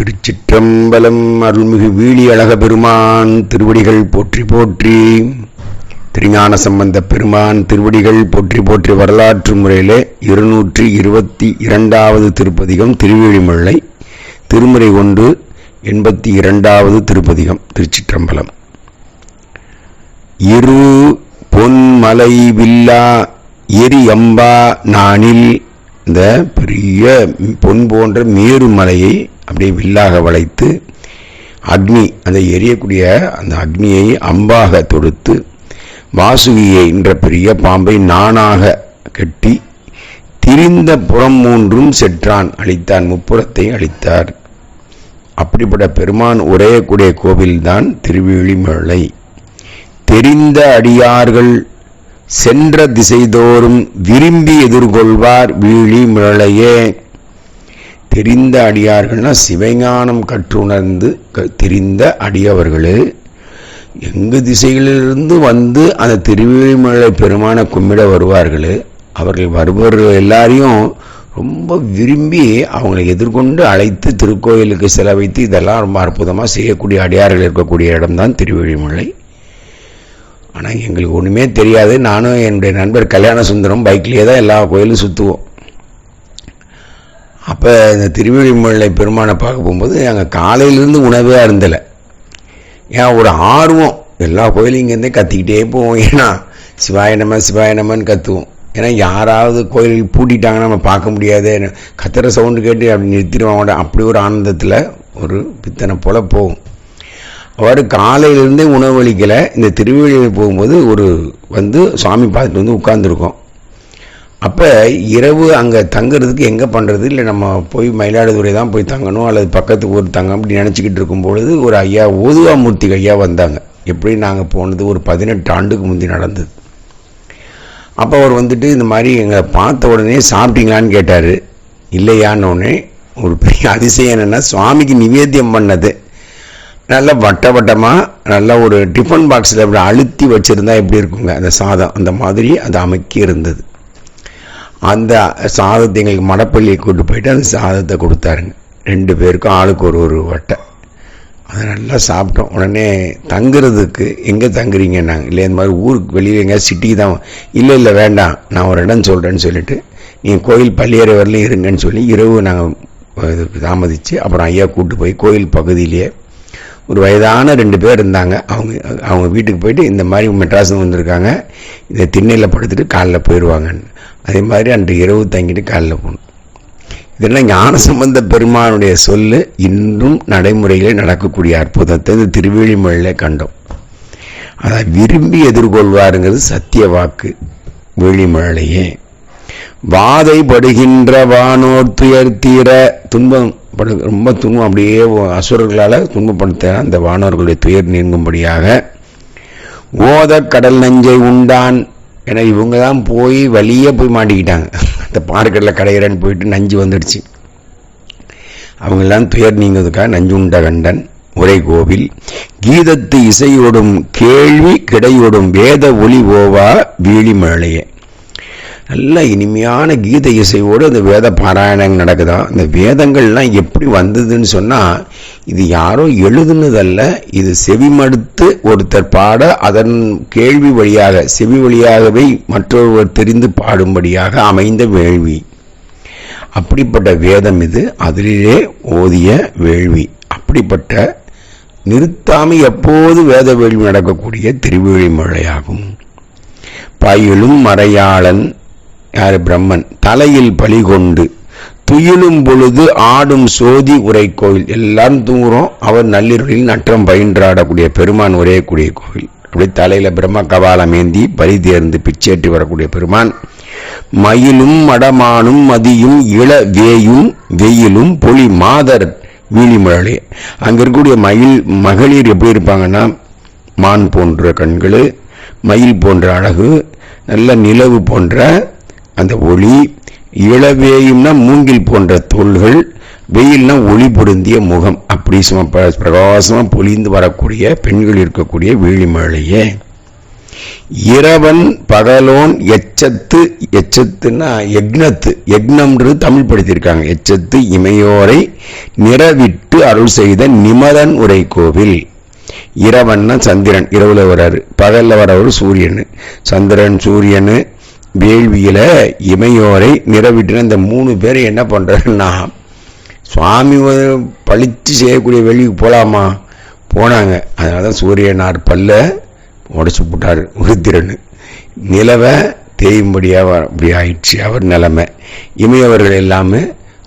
திருச்சிற்றம்பலம் அருள்மிகு வீழி அழக பெருமான் திருவடிகள் போற்றி போற்றி. திருஞான சம்பந்த பெருமான் திருவடிகள் போற்றி போற்றி வரலாற்று முறையிலே இருநூற்றி இருபத்தி இரண்டாவது திருப்பதிகம் திருவேழிமலை திருமுறை ஒன்று எண்பத்தி இரண்டாவது திருப்பதிகம் திருச்சிற்றம்பலம். இரு பொன்மலை வில்லா எரி அம்பா நானில் இந்த பெரிய பொன் போன்ற மேருமலையை அப்படியே வில்லாக வளைத்து அக்னி அந்த எரியக்கூடிய அந்த அக்னியை அம்பாக தொடுத்து வாசுகியை என்ற பெரிய பாம்பை நானாக கட்டி திரிந்த புறம் மூன்றும் செற்றான். அளித்தான் முப்புறத்தை அளித்தார் அப்படிப்பட்ட பெருமான் உரையக்கூடிய கோவில்தான் திருவிழிமலை தெரிந்த அடியார்கள் சென்ற திசைதோறும் விரும்பி எதிர்கொள்வார் விழிமிழையே தெரிந்த அடியார்கள்னா சிவஞானம் கற்றுணர்ந்து க- தெரிந்த அடியவர்களே எங்கு திசைகளிலிருந்து வந்து அந்த திருவிழிமலை பெருமான கும்பிட வருவார்களே அவர்கள் வருபவர்கள் எல்லாரையும் ரொம்ப விரும்பி அவங்களை எதிர்கொண்டு அழைத்து திருக்கோயிலுக்கு செலவைத்து இதெல்லாம் ரொம்ப அற்புதமாக செய்யக்கூடிய அடியார்கள் இருக்கக்கூடிய இடம்தான் திருவிழிமலை. ஆனால் எங்களுக்கு ஒன்றுமே தெரியாது. நானும் என்னுடைய நண்பர் கல்யாண சுந்தரம் பைக்லேயே தான் எல்லா கோயிலும் சுற்றுவோம் அப்போ இந்த திருவழிமலை பெருமானை பார்க்க போகும்போது நாங்கள் காலையிலேருந்து உணவே அருந்தலை. ஏன் ஒரு ஆர்வம். எல்லா கோயிலும் இங்கேருந்தே கத்திக்கிட்டே போவோம். ஏன்னா சிவாய நம சிவாய நமன்னு கத்துவோம். ஏன்னா யாராவது கோயில் பூட்டிட்டாங்கன்னா நம்ம பார்க்க முடியாது. கத்துற சவுண்டு கேட்டு அப்படி நிறுத்திடுவாங்க. அப்படி ஒரு ஆனந்தத்தில் ஒரு பித்தனை போல் போகும். அவர் காலையிலேருந்தே உணவளிக்கலை இந்த திருவள்ளியில் போகும்போது ஒரு வந்து சுவாமி பார்த்துட்டு வந்து உட்காந்துருக்கோம் அப்போ இரவு அங்கே தங்குறதுக்கு எங்கே பண்ணுறது இல்லை நம்ம போய் மயிலாடுதுறை தான் போய் தங்கணும் அல்லது பக்கத்து ஊர் தங்க அப்படி நினச்சிக்கிட்டு இருக்கும் பொழுது ஒரு ஐயா ஓதுவாமூர்த்தி ஐயா வந்தாங்க. எப்படி நாங்கள் போனது? ஒரு பதினெட்டு ஆண்டுக்கு முந்தி நடந்தது. அப்போ அவர் வந்துட்டு இந்த மாதிரி எங்களை பார்த்த உடனே சாப்பிட்டீங்களான்னு கேட்டார். இல்லையான்னு உடனே ஒரு பெரிய அதிசயம் என்னென்னா சுவாமிக்கு நிவேத்தியம் பண்ணது. நல்ல வட்ட வட்டமாக நல்ல ஒரு டிஃபன் பாக்ஸில் அப்படி அழுத்தி வச்சுருந்தா எப்படி இருக்குங்க? அந்த சாதம் அந்த மாதிரி அது அமைக்கி இருந்தது. அந்த சாதத்தை எங்களுக்கு மடப்பள்ளியை கூட்டு போயிட்டு அந்த சாதத்தை கொடுத்தாருங்க ரெண்டு பேருக்கும் ஆளுக்கு ஒரு ஒரு வட்டை. அதை நல்லா சாப்பிட்டோம். உடனே தங்குறதுக்கு எங்கே தங்குறீங்க நாங்கள் இல்லை இந்த மாதிரி ஊருக்கு வெளியில் எங்கேயாவது சிட்டிக்கு தான் இல்லை இல்லை வேண்டாம். நான் ஒரு இடம் சொல்கிறேன்னு சொல்லிட்டு நீங்கள் கோயில் பள்ளியறை வரலையும் இருங்கன்னு சொல்லி இரவு நாங்கள் தாமதித்து அப்புறம் ஐயா கூட்டு போய் கோயில் பகுதியிலேயே ஒரு வயதான ரெண்டு பேர் இருந்தாங்க. அவங்க அவங்க வீட்டுக்கு போயிட்டு இந்த மாதிரி மெட்ராஸ் வந்திருக்காங்க. இந்த திண்ணையில் படுத்துட்டு காலைல போயிடுவாங்கன்னு அதே மாதிரி அன்று இரவு தங்கிட்டு காலைல போகணும். இதெல்லாம் ஞான சம்பந்த பெருமானுடைய சொல்லு இன்றும் நடைமுறையில் நடக்கக்கூடிய அற்புதத்தை இந்த திருவேழிமலையில் கண்டோம். அதை விரும்பி எதிர்கொள்வாருங்கிறது சத்திய வாக்கு வேளிமழையே வாதைப்படுகின்ற வானோர் துயர் தீர துன்பம் படு ரொம்ப துன்பம் அப்படியே அசுரர்களால் துன்பப்படுத்த அந்த வானோர்களுடைய துயர் நீங்கும்படியாக ஓத கடல் நஞ்சை உண்டான் ஏன்னா இவங்க தான் போய் வழியே போய் மாட்டிக்கிட்டாங்க. அந்த பார்க்கடல கடையிறன்னு போயிட்டு நஞ்சு வந்துடுச்சு. அவங்கெல்லாம் துயர் நீங்கிறதுக்காக நஞ்சு உண்ட கண்டன் ஒரே கோவில் கீதத்து இசையோடும் கேள்வி கிடையோடும் வேத ஒளி ஓவா வீழி மழையே நல்ல இனிமையான கீத இசையோடு அந்த வேத பாராயணம் நடக்குதா? இந்த வேதங்கள்லாம் எப்படி வந்ததுன்னு சொன்னால் இது யாரோ எழுதுனதல்ல இது செவிமடுத்து ஒருத்தர் பாட அதன் கேள்வி வழியாக செவி வழியாகவே மற்றொருவர் தெரிந்து பாடும்படியாக அமைந்த வேள்வி. அப்படிப்பட்ட வேதம் இது அதிலே ஓதிய வேள்வி. அப்படிப்பட்ட நிறுத்தாமை எப்போது வேத வேள்வி நடக்கக்கூடிய திருவேழி மழையாகும் பயிலும் மறையாளன் யார்? பிரம்மன். தலையில் பலி கொண்டு துயிலும் பொழுது ஆடும் சோதி உரை கோவில் எல்லாரும் தூங்குறோம். அவர் நள்ளிரவில் நற்றம் பயின்றாடக்கூடிய பெருமான் உரையக்கூடிய கோவில். அப்படி தலையில் பிரம்ம கபாலம் ஏந்தி பலி தேர்ந்து பிச்சேற்றி வரக்கூடிய பெருமான். மயிலும் மடமானும் மதியும் இள வேயும் வெயிலும் பொலி மாதர் வீழிமழை அங்கே இருக்கக்கூடிய மயில் மகளிர் எப்படி இருப்பாங்கன்னா மான் போன்ற கண்கள் மயில் போன்ற அழகு நல்ல நிலவு போன்ற அந்த ஒளி இளவேயும்னா மூங்கில் போன்ற தோள்கள் வெயில்னா ஒளி பொருந்திய முகம். அப்படி சும பிரகாசமாக பொழிந்து வரக்கூடிய பெண்கள் இருக்கக்கூடிய வீழிமழையே இரவன் பகலோன் எச்சத்து எச்சத்துன்னா யக்னத்து. யக்னம்ன்றது தமிழ் படுத்தியிருக்காங்க எச்சத்து இமையோரை நிறவிட்டு அருள் செய்த நிமதன் உரை கோவில் இரவன்னா சந்திரன். இரவுல வராரு. பகல்ல வரவர் சூரியன். சந்திரன் சூரியன் வேள்வியில் இமையோரை நிறவிட்டு இந்த மூணு பேர் என்ன பண்ணுறாருன்னா சுவாமி பழித்து செய்யக்கூடிய வெளிக்கு போகலாமா போனாங்க. அதனால தான் சூரியனார் பல்ல உடைச்சு போட்டார் உருத்திரன் நிலவை தேயும்படியாக அப்படி ஆயிடுச்சு அவர் நிலைமை. இமையவர்கள் எல்லாமே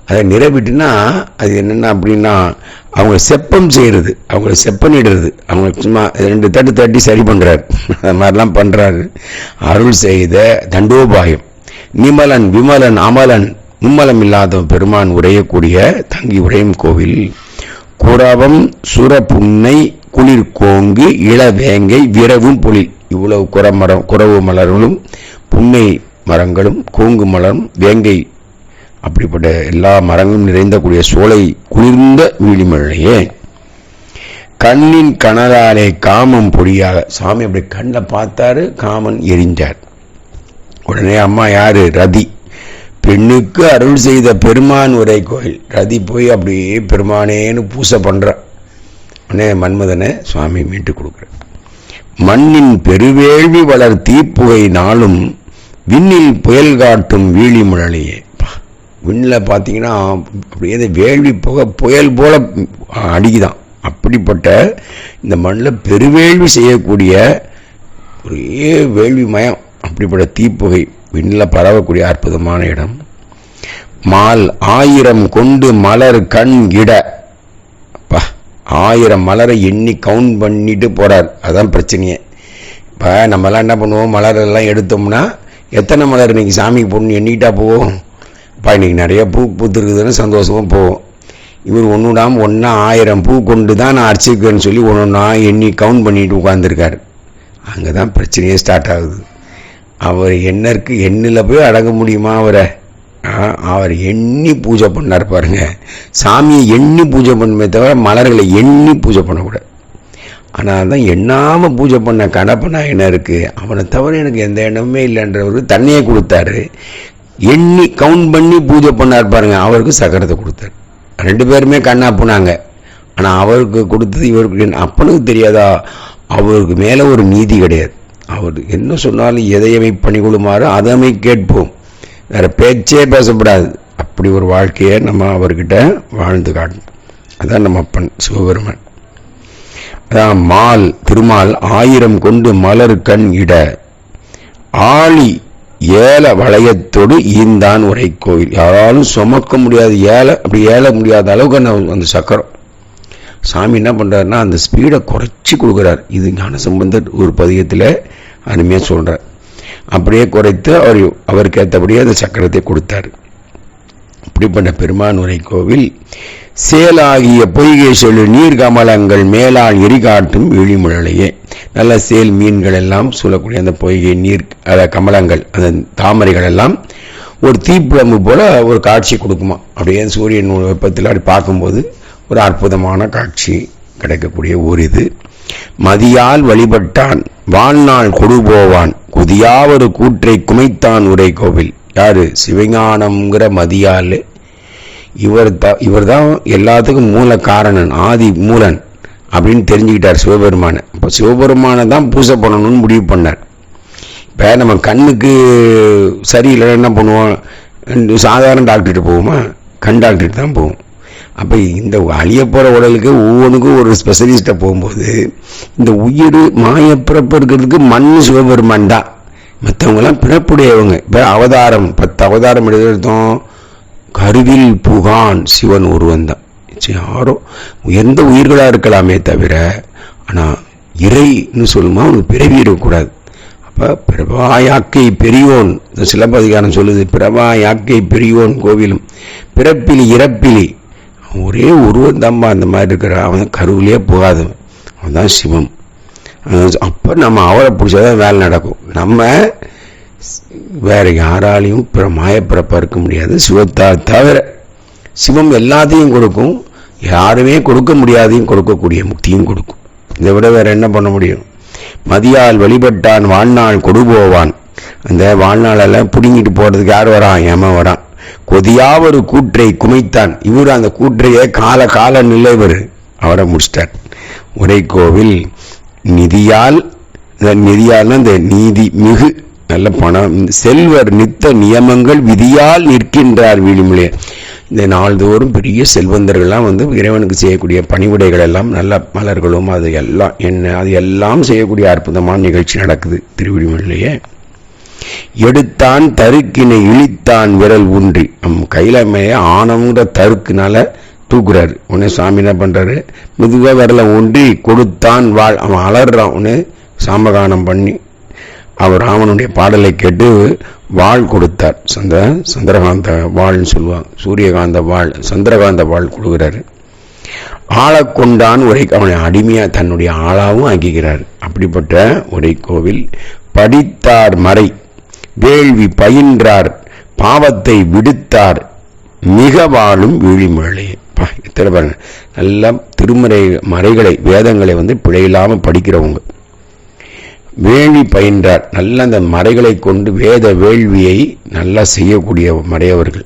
அதை நிறைவிட்டுனா அது என்னென்ன அப்படின்னா அவங்க செப்பம் செய்கிறது அவங்கள செப்பனிடுறது. அவங்க சும்மா ரெண்டு தட்டு தட்டி சரி பண்ணுறாரு அது மாதிரிலாம் பண்ணுறாரு அருள் செய்த தண்டோபாயம். நிமலன் விமலன் அமலன் மும்மலம் இல்லாத பெருமான் உடையக்கூடிய தங்கி உடையும் கோவில். குரவம் சுரப்புன்னை குளிர் கோங்கு இளவேங்கை விரவும் புலி இவ்வளவு குறமரம் குறவு மலர்களும் புன்னை மரங்களும் கோங்கு மலரும் வேங்கை அப்படிப்பட்ட எல்லா மரங்களும் நிறைந்த கூடிய சோலை குளிர்ந்த வீழிமழையே கண்ணின் கணலாலே காமம் பொடியாக சாமி அப்படி கண்ணை பார்த்தாரு காமன் எரிஞ்சார். உடனே அம்மா யாரு? ரதி. பெண்ணுக்கு அருள் செய்த பெருமான் உரை கோயில். ரதி போய் அப்படியே பெருமானேன்னு பூசை பண்ணுறான் உடனே மன்மதனை சுவாமி மீட்டு கொடுக்குற மண்ணின் பெருவேள்வி வளர் தீப்புகை நாளும் விண்ணில் புயல் காட்டும் வீழி முழலையே விண்ணில் பார்த்தீங்கன்னா அப்படியே வேள்வி புகை புயல் போல் அடிக்குதான். அப்படிப்பட்ட இந்த மண்ணில் பெருவேள்வி செய்யக்கூடிய ஒரே வேள்வி மயம் அப்படிப்பட்ட தீப்புகை. விண்ணில் பரவக்கூடிய அற்புதமான இடம். மால் ஆயிரம் கொண்டு மலர் கண் இட. அப்பா ஆயிரம் மலரை எண்ணி கவுண்ட் பண்ணிட்டு போகிறார் அதான் பிரச்சனையே. இப்போ நம்மலாம் என்ன பண்ணுவோம்? மலரெல்லாம் எடுத்தோம்னா எத்தனை மலர் இன்னைக்கு சாமிக்கு போடணும் எண்ணிக்கிட்டா போவோம்? அப்பா இன்றைக்கி நிறைய பூ பூத்துருக்குதுன்னு சந்தோஷமாக போவோம். இவர் ஒன்று விடாமல் ஒன்றா ஆயிரம் பூ கொண்டு தான் நான் அர்ச்சிக்குவேன்னு சொல்லி ஒன்று ஒன்றா எண்ணி கவுண்ட் பண்ணிட்டு உட்காந்துருக்காரு அங்கே தான் பிரச்சனையே ஸ்டார்ட் ஆகுது. அவர் எண்ணருக்கு எண்ணில் போய் அடங்க முடியுமா அவரை? அவர் எண்ணி பூஜை பண்ணார் பாருங்க. சாமியை எண்ணி பூஜை பண்ணுமே தவிர மலர்களை எண்ணி பூஜை பண்ணக்கூடாது. ஆனால் தான் எண்ணாமல் பூஜை பண்ண கடப்பனா என்ன இருக்குது அவனை தவிர எனக்கு எந்த எண்ணமுமே இல்லைன்றவருக்கு தண்ணியை கொடுத்தாரு. எண்ணி கவுண்ட் பண்ணி பூஜை பண்ணார் பாருங்க. அவருக்கு சக்கரத்தை கொடுத்தாரு. ரெண்டு பேருமே கண்ணா போனாங்க ஆனால் அவருக்கு கொடுத்தது இவருக்கு அப்பனுக்கு தெரியாதா? அவருக்கு மேலே ஒரு நீதி கிடையாது. அவர் என்ன சொன்னாலும் எதையமை பணிகொள்ளுமாறு அதமை கேட்போம். வேற பேச்சே பேசக்கூடாது அப்படி ஒரு வாழ்க்கையை நம்ம அவர்கிட்ட வாழ்ந்து காட்டணும். அதான் நம்ம அப்பன் சிவபெருமன். அதான் மால் திருமால் ஆயிரம் கொண்டு மலர் கண் இட. ஆழி ஏல வளையத்தோடு ஈந்தான் உரை கோயில். யாராலும் சுமக்க முடியாது ஏல அப்படி ஏல முடியாத அளவுக்கு அந்த அந்த சக்கரம். சாமி என்ன பண்ணுறாருன்னா அந்த ஸ்பீடை குறைச்சி கொடுக்குறார். இது ஞானசம்பந்தர் ஒரு பதியத்தில் அருமையாக சொல்கிறார் அப்படியே குறைத்து அவர் அவருக்கு ஏற்றபடியே அந்த சக்கரத்தை கொடுத்தாரு. இப்படிப்பட்ட பெருமான் உரை கோவில் சேலாகிய பொய்கை சொல்லு நீர் கமலங்கள் மேலால் எரிகாட்டும் இழிமுழலையே. நல்ல சேல் மீன்கள் எல்லாம் சொல்லக்கூடிய அந்த பொய்கை நீர் அத கமலங்கள் அந்த தாமரைகள் எல்லாம் ஒரு தீப்பிழம்பு போல ஒரு காட்சி கொடுக்குமா? அப்படியே சூரியன் வெப்பத்தில் அப்படி பார்க்கும்போது ஒரு அற்புதமான காட்சி கிடைக்கக்கூடிய ஊர் இது. மதியால் வழிபட்டான் வாழ்நாள் கொடுபோவான் குதியாவொரு கூற்றை குமைத்தான் உரை கோவில். யாரு? சிவஞானம்ங்கிற மதியால் இவர் த இவர் தான் எல்லாத்துக்கும் மூல காரணன் ஆதி மூலன் அப்படின்னு தெரிஞ்சுக்கிட்டார் சிவபெருமானை. இப்போ சிவபெருமானை தான் பூஜை பண்ணணும்னு முடிவு பண்ணார். இப்போ நம்ம கண்ணுக்கு சரியில்லைன்னா என்ன பண்ணுவோம்? சாதாரண டாக்டர்கிட்ட போவோமா? கண் டாக்டர்கிட்ட தான் போவோம். அப்போ இந்த அழிய போகிற உடலுக்கு ஒவ்வொன்றுக்கும் ஒரு ஸ்பெஷலிஸ்ட்டை போகும்போது இந்த உயிர் மாயப்பிறப்பு இருக்கிறதுக்கு மண் சிவபெருமான் தான். மற்றவங்களாம் பிறப்புடையவங்க. இப்போ அவதாரம் பத்து அவதாரம் எடுத்தோம் கருவில் புகான் சிவன் ஒருவன் தான். யாரோ எந்த உயிர்களாக இருக்கலாமே தவிர ஆனால் இறைன்னு சொல்லுமா? அவனுக்கு பிறவி இருக்கக்கூடாது அப்போ பிரபாயாக்கை பெரியோன் இந்த சிலப்பதிகாரம் சொல்லுது பிரபாயாக்கை பெரியோன் கோவிலும் பிறப்பிலி இறப்பிலி. அவன் ஒரே உருவம் அந்த மாதிரி இருக்கிற அவன் கருவிலே போகாதவன். அவன் தான் சிவம். அப்போ நம்ம அவரை பிடிச்சாதான் வேலை நடக்கும். நம்ம வேறு யாராலையும் பிற மாயப்பிறப்பா இருக்க முடியாது. சிவத்தால் தவிர சிவம் எல்லாத்தையும் கொடுக்கும். யாருமே கொடுக்க முடியாதையும் கொடுக்கக்கூடிய முக்தியும் கொடுக்கும். இதை விட வேறு என்ன பண்ண முடியும்? மதியால் வழிபட்டான் வாழ்நாள் கொடுபோவான். அந்த வாழ்நாளெல்லாம் பிடுங்கிட்டு போகிறதுக்கு யார் வரான் ஏம வரான் கொதியா ஒரு கூற்றை குமைத்தான். இவர் அந்த கூற்றையே கால கால நிலைவர். அவரை முடிச்சிட்டார். உரைக்கோவில் நிதியால் நிதியால் இந்த நீதி மிகு நல்ல பணம். செல்வர் நித்த நியமங்கள் விதியால் நிற்கின்றார் வீடுமொழியே இந்த நாள்தோறும் பெரிய செல்வந்தர்கள்லாம் வந்து இறைவனுக்கு செய்யக்கூடிய பணிவிடைகள் எல்லாம் நல்ல மலர்களும் அது எல்லாம் என்ன அது எல்லாம் செய்யக்கூடிய அற்புதமான நிகழ்ச்சி நடக்குது திருவிழிமலையே எடுத்தான் தருக்கினை இழித்தான் விரல் ஊன்றி. நம் கையில மேய தருக்குனால தூக்குறாரு. உடனே சாமி என்ன பண்றாரு? மெதுவாக விரலை ஒன்றி கொடுத்தான் வாழ். அவன் அலறான். உடனே சாமகானம் பண்ணி. அவர் ராமனுடைய பாடலை கேட்டு வாழ் கொடுத்தார். சந்த சந்திரகாந்த வாழ்னு சொல்லுவாங்க. சூரியகாந்த வாழ் சந்திரகாந்த வாழ் கொடுக்குறாரு. ஆளை கொண்டான் உரை அவனை அடிமையாக தன்னுடைய ஆளாகவும் ஆக்கிக்கிறார். அப்படிப்பட்ட உரை கோவில். படித்தார் மறை. வேள்வி பயின்றார். பாவத்தை விடுத்தார். மிக வாழும் விழிமழை. எத்தனை பாருங்க நல்லா திருமறை மறைகளை வேதங்களை வந்து பிழையில்லாமல் படிக்கிறவங்க. வேள்வி பயின்றார். நல்ல அந்த மறைகளை கொண்டு வேத வேள்வியை நல்லா செய்யக்கூடிய மறையவர்கள்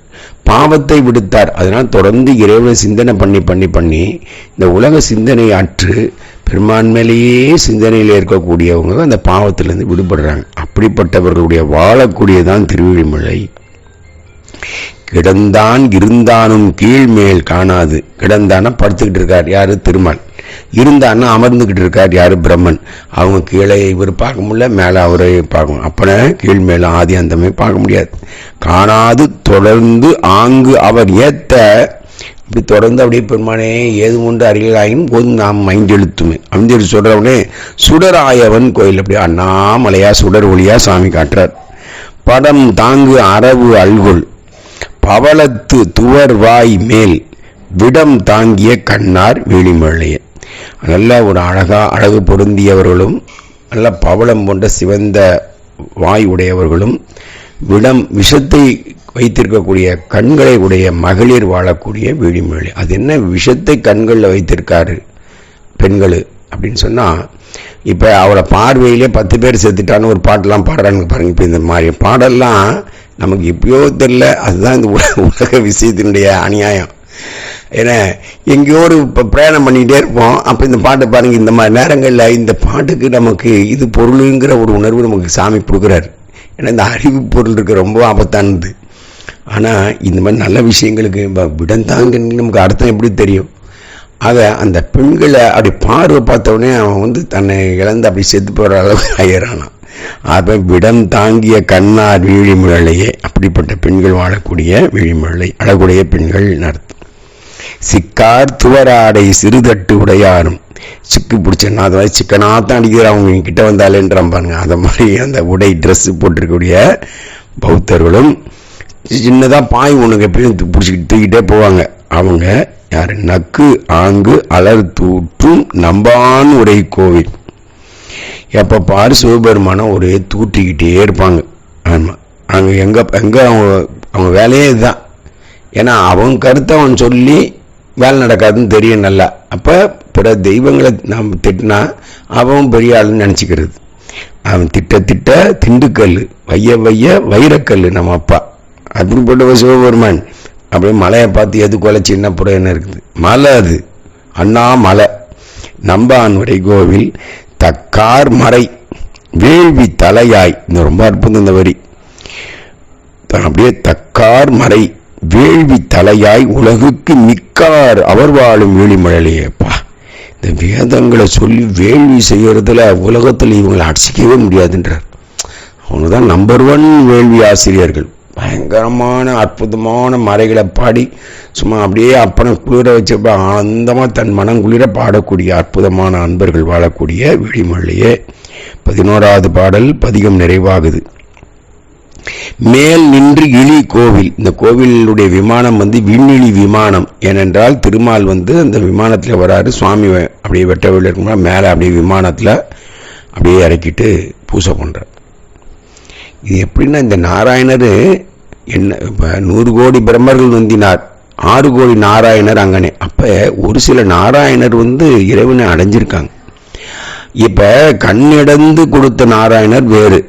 பாவத்தை விடுத்தார். அதனால் தொடர்ந்து இறைவனை சிந்தனை பண்ணி பண்ணி பண்ணி இந்த உலக சிந்தனை ஆற்று பெரும்பான்மையிலேயே சிந்தனையில் இருக்கக்கூடியவங்க அந்த பாவத்திலேருந்து விடுபடுறாங்க. அப்படிப்பட்டவர்களுடைய வாழக்கூடியதான் திருவிழிமலை. கிடந்தான் இருந்தானும் கீழ்மேல் காணாது. கிடந்தானா படுத்துக்கிட்டு இருக்கார். யாரு? திருமால். இருந்தான்னா அமர்ந்துக்கிட்டு இருக்கார். யாரு? பிரம்மன். அவங்க கீழே இவர் பார்க்க முடியல மேலே அவரை பார்க்கணும். அப்பன கீழ்மேல ஆதி அந்தமே பார்க்க முடியாது. காணாது தொடர்ந்து ஆங்கு அவர் ஏத்த. இப்படி தொடர்ந்து அப்படியே பெருமானே ஏது ஒன்று அருகிலாயினும் போதும் நாம் மைண்டெழுத்துமே சொல்லி சொல்கிறவனே சுடராயவன் கோயில் அப்படி அண்ணாமலையா சுடர் ஒளியா சாமி காட்டுறார். படம் தாங்கு அரவு அல்கொள். பவளத்து துவர் வாய் மேல் விடம் தாங்கிய கண்ணார் வேலிமலையன் நல்ல ஒரு அழகா அழகு பொருந்தியவர்களும் நல்ல பவளம் போன்ற சிவந்த வாய் உடையவர்களும் விடம் விஷத்தை வைத்திருக்கக்கூடிய கண்களை உடைய மகளிர் வாழக்கூடிய வேலிமலை அது என்ன விஷத்தை கண்களில் வைத்திருக்காரு பெண்கள் அப்படின்னு சொன்னால் இப்போ அவளை பார்வையிலே பத்து பேர் செத்துட்டான்னு ஒரு பாட்டெல்லாம் பாடுறாங்க பாருங்க இப்போ இந்த மாதிரி பாடெல்லாம் நமக்கு எப்பயோ தெரில அதுதான் இந்த உலக உலக விஷயத்தினுடைய அநியாயம். ஏன்னா எங்கேயோ ஒரு இப்போ பிரயாணம் பண்ணிகிட்டே இருப்போம். அப்போ இந்த பாட்டை பாருங்கள் இந்த மாதிரி நேரங்களில் இந்த பாட்டுக்கு நமக்கு இது பொருளுங்கிற ஒரு உணர்வு நமக்கு சாமி கொடுக்குறாரு. ஏன்னா இந்த அறிவு பொருள் இருக்க ரொம்ப ஆபத்தானது. ஆனால் இந்த மாதிரி நல்ல விஷயங்களுக்கு விடந்தாங்க நமக்கு அர்த்தம் எப்படி தெரியும்? ஆக அந்த பெண்களை அப்படி பார்வை பார்த்தவொடனே அவன் வந்து தன்னை இழந்து அப்படி செத்து போகிற அளவுக்கு ஆயிரானான் அதை விடம் தாங்கிய கண்ணார் விழிமுழலையே அப்படிப்பட்ட பெண்கள் வாழக்கூடிய விழிமுழலை அழகுடைய பெண்கள் நடத்தும் சிக்கார் துவராடை சிறுதட்டு உடையாரும். சிக்கு பிடிச்சனா அதாவது மாதிரி சிக்கனாத்தான் அடிக்கிற அவங்க கிட்ட வந்தாலேன்றான் பாருங்க. அந்த மாதிரி அந்த உடை ட்ரெஸ் போட்டிருக்கக்கூடிய பௌத்தர்களும் சின்னதாக பாய் ஒன்றுங்க எப்பயும் பிடிச்சிக்கிட்டு தூக்கிட்டே போவாங்க. அவங்க யார்? நக்கு ஆங்கு அலர் தூற்றும் நம்பான் உரை கோவில். எப்போ பாரு சிவபெருமானை ஒரே தூட்டிக்கிட்டே இருப்பாங்க. ஆமாம் அங்கே எங்கே எங்கே அவங்க அவங்க வேலையே இதுதான். ஏன்னா அவன் கருத்தை அவன் சொல்லி வேலை நடக்காதுன்னு தெரியும் நல்லா. அப்போ பிற தெய்வங்களை நாம் திட்டினா அவன் பெரிய ஆளுன்னு நினச்சிக்கிறது. அவன் திட்ட திட்ட திண்டுக்கல் வைய வைய வைரக்கல் நம்ம அப்பா. அப்படிப்பட்ட சிவபெருமான். அப்படியே மலையை பார்த்து எது கொலைச்சி என்ன புறம் என்ன இருக்குது. மலை அது. அண்ணா மலை நம்பான் கோவில். தக்கார் மறை வேள்வி தலையாய். இந்த ரொம்ப அற்புதம் இந்த வரி. அப்படியே தக்கார் மறை வேள்வி தலையாய் உலகுக்கு மிக்கார் அவர் வாழும் வேலிமழலையேப்பா இந்த வேதங்களை சொல்லி வேள்வி செய்கிறதுல உலகத்தில் இவங்களை அடிச்சிக்கவே முடியாதுன்றார். அவங்க தான் நம்பர் ஒன் வேள்வி ஆசிரியர்கள். பயங்கரமான அற்புதமான மறைகளை பாடி சும்மா அப்படியே அப்பனை குளிர வச்சப்ப ஆனந்தமாக தன் மனம் குளிர பாடக்கூடிய அற்புதமான அன்பர்கள் வாழக்கூடிய விழிமல்லையே பதினோராவது பாடல் பதிகம் நிறைவாகுது. மேல் நின்று இழி கோவில். இந்த கோவிலுடைய விமானம் வந்து விண்ணிழி விமானம். ஏனென்றால் திருமால் வந்து அந்த விமானத்தில் வராரு. சுவாமி அப்படியே வெட்ட வெளியில் இருக்கும்போது மேலே அப்படியே விமானத்தில் அப்படியே இறக்கிட்டு பூசை பண்ணுறார் இது எப்படின்னா இந்த நாராயணர் என்ன இப்போ நூறு கோடி பிரம்மர்கள் வந்தினார் ஆறு கோடி நாராயணர் அங்கனே. அப்போ ஒரு சில நாராயணர் வந்து இறைவனை அடைஞ்சிருக்காங்க. இப்போ கண்ணிடந்து கொடுத்த நாராயணர் வேறு.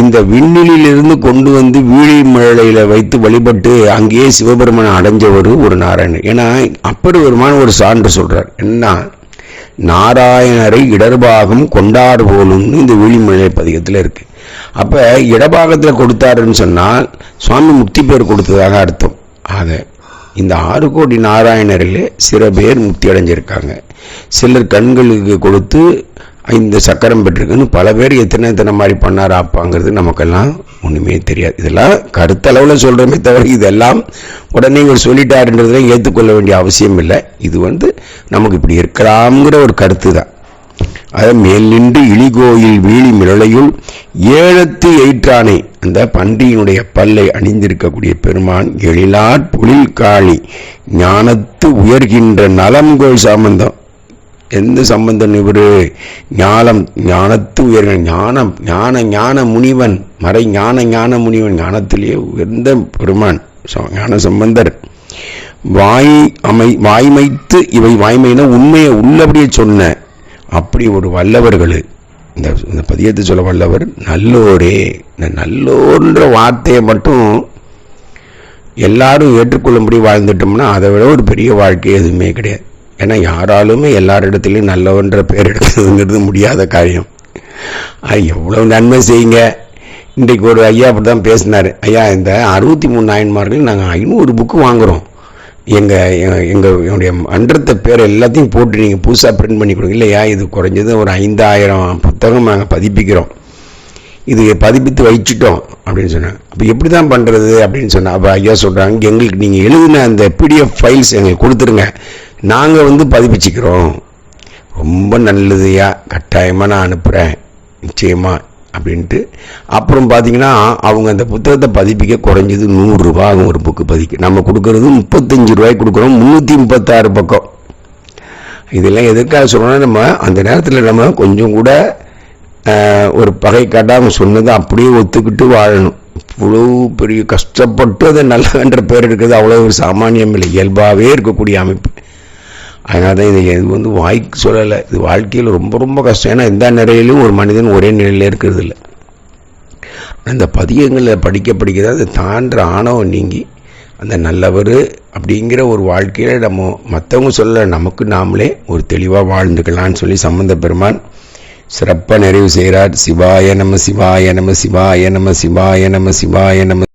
இந்த விண்ணிலிருந்து கொண்டு வந்து வீழி மழையில் வைத்து வழிபட்டு அங்கேயே சிவபெருமனை அடைஞ்சவர் ஒரு நாராயணர். ஏன்னா அப்படி வருமான ஒரு சான்று சொல்கிறார் என்ன? நாராயணரை இடர்பாகம் கொண்டாடு போலும்னு இந்த வீழிமழை பதிகத்தில் இருக்குது அப்போ இடபாகத்தில் கொடுத்தாருன்னு சொன்னால் சுவாமி முக்தி பேர் கொடுத்ததாக அர்த்தம். ஆக இந்த ஆறு கோடி நாராயணரில் சில பேர் முக்தி அடைஞ்சிருக்காங்க. சிலர் கண்களுக்கு கொடுத்து இந்த சக்கரம் பெற்றிருக்குன்னு பல பேர் எத்தனை எத்தனை மாதிரி பண்ணார் ஆப்பாங்கிறது நமக்கெல்லாம் ஒன்றுமே தெரியாது. இதெல்லாம் கருத்தளவில் சொல்கிறோமே தவிர இதெல்லாம் உடனே இவர் சொல்லிட்டாருன்றதுல ஏற்றுக்கொள்ள வேண்டிய அவசியம் இல்லை. இது வந்து நமக்கு இப்படி இருக்கலாம்ங்கிற ஒரு கருத்து தான் மேல் நின்று இழிகோயில் வீழி மிரளையுள் ஏழத்து எயிற்றானை. அந்த பன்றியினுடைய பல்லை அணிந்திருக்கக்கூடிய பெருமான் எழிலார் புலில் காளி ஞானத்து உயர்கின்ற நலம்கோள் சம்பந்தம். எந்த சம்பந்தம் இவரு? ஞானம் ஞானத்து உயர்க ஞானம் ஞான ஞான முனிவன் மறை ஞான ஞான முனிவன் ஞானத்திலேயே உயர்ந்த பெருமான் ச- ஞான சம்பந்தர். வாய் அமை வாய்மைத்து இவை வாய்மைனா உண்மையை உள்ளபடியே சொன்ன அப்படி ஒரு வல்லவர்கள். இந்த இந்த பதியத்தை சொல்ல வல்லவர் நல்லோரே. இந்த நல்லோர்ன்ற வார்த்தையை மட்டும் எல்லாரும் ஏற்றுக்கொள்ளும்படி வாழ்ந்துட்டோம்னா அதை விட ஒரு பெரிய வாழ்க்கை எதுவுமே கிடையாது. ஏன்னா யாராலுமே எல்லாரிடத்துலையும் நல்லவன்ற பேர் எடுக்கிறதுங்கிறது முடியாத காரியம். அது நன்மை செய்யுங்க. இன்றைக்கு ஒரு ஐயா அப்படி தான் பேசினார். ஐயா இந்த அறுபத்தி மூணு நாயன்மார்கள் நாங்கள் ஐநூறு புக்கு வாங்குகிறோம் எங்கள் எங்கள் என்னுடைய மன்றத்தை பேர் எல்லாத்தையும் போட்டு நீங்கள் புதுசாக பிரிண்ட் பண்ணி கொடுங்க. இல்லையா? இது குறைஞ்சது ஒரு ஐந்தாயிரம் புத்தகம் நாங்கள் பதிப்பிக்கிறோம். இது பதிப்பித்து வச்சிட்டோம் அப்படின்னு சொன்னாங்க. அப்போ எப்படி தான் பண்ணுறது அப்படின்னு சொன்னால் அப்போ ஐயா சொல்கிறாங்க எங்களுக்கு நீங்கள் எழுதின அந்த பிடிஎஃப் ஃபைல்ஸ் எங்களுக்கு கொடுத்துருங்க. நாங்கள் வந்து பதிப்பிச்சுக்கிறோம். ரொம்ப நல்லதுயா கட்டாயமாக நான் அனுப்புகிறேன் நிச்சயமாக அப்படின்ட்டு. அப்புறம் பார்த்தீங்கன்னா அவங்க அந்த புத்தகத்தை பதிப்பிக்க குறைஞ்சது நூறுரூபா ஆகும் ஒரு புக்கு பதிக்க. நம்ம கொடுக்கறது முப்பத்தஞ்சு ரூபாய்க்கு கொடுக்குறோம். முந்நூற்றி முப்பத்தாறு பக்கம். இதெல்லாம் எதுக்காக சொல்கிறோன்னா நம்ம அந்த நேரத்தில் நம்ம கொஞ்சம் கூட ஒரு பகை காட்டாமல் சொன்னதை அப்படியே ஒத்துக்கிட்டு வாழணும். இவ்வளோ பெரிய கஷ்டப்பட்டு அதை நல்லன்ற பேர் எடுக்கிறது அவ்வளோ ஒரு சாமானியம் இல்லை. இயல்பாகவே இருக்கக்கூடிய அமைப்பு. அதனால தான் இது இது வந்து வாய்க்கு சொல்லலை. இது வாழ்க்கையில் ரொம்ப ரொம்ப கஷ்டம். ஏன்னா எந்த நிலையிலும் ஒரு மனிதன் ஒரே நிலையில் இருக்கிறது இல்லை. அந்த பதியங்களில் படிக்க படிக்க தான் அது தாண்ட ஆணவம் நீங்கி அந்த நல்லவர் அப்படிங்கிற ஒரு வாழ்க்கையில் நம்ம மற்றவங்க சொல்ல நமக்கு நாமளே ஒரு தெளிவாக வாழ்ந்துக்கலாம்னு சொல்லி சம்பந்த பெருமான் சிறப்பாக நிறைவு செய்கிறார் சிவாய நம சிவாய நம சிவாய நம சிவாய நம சிவாய நம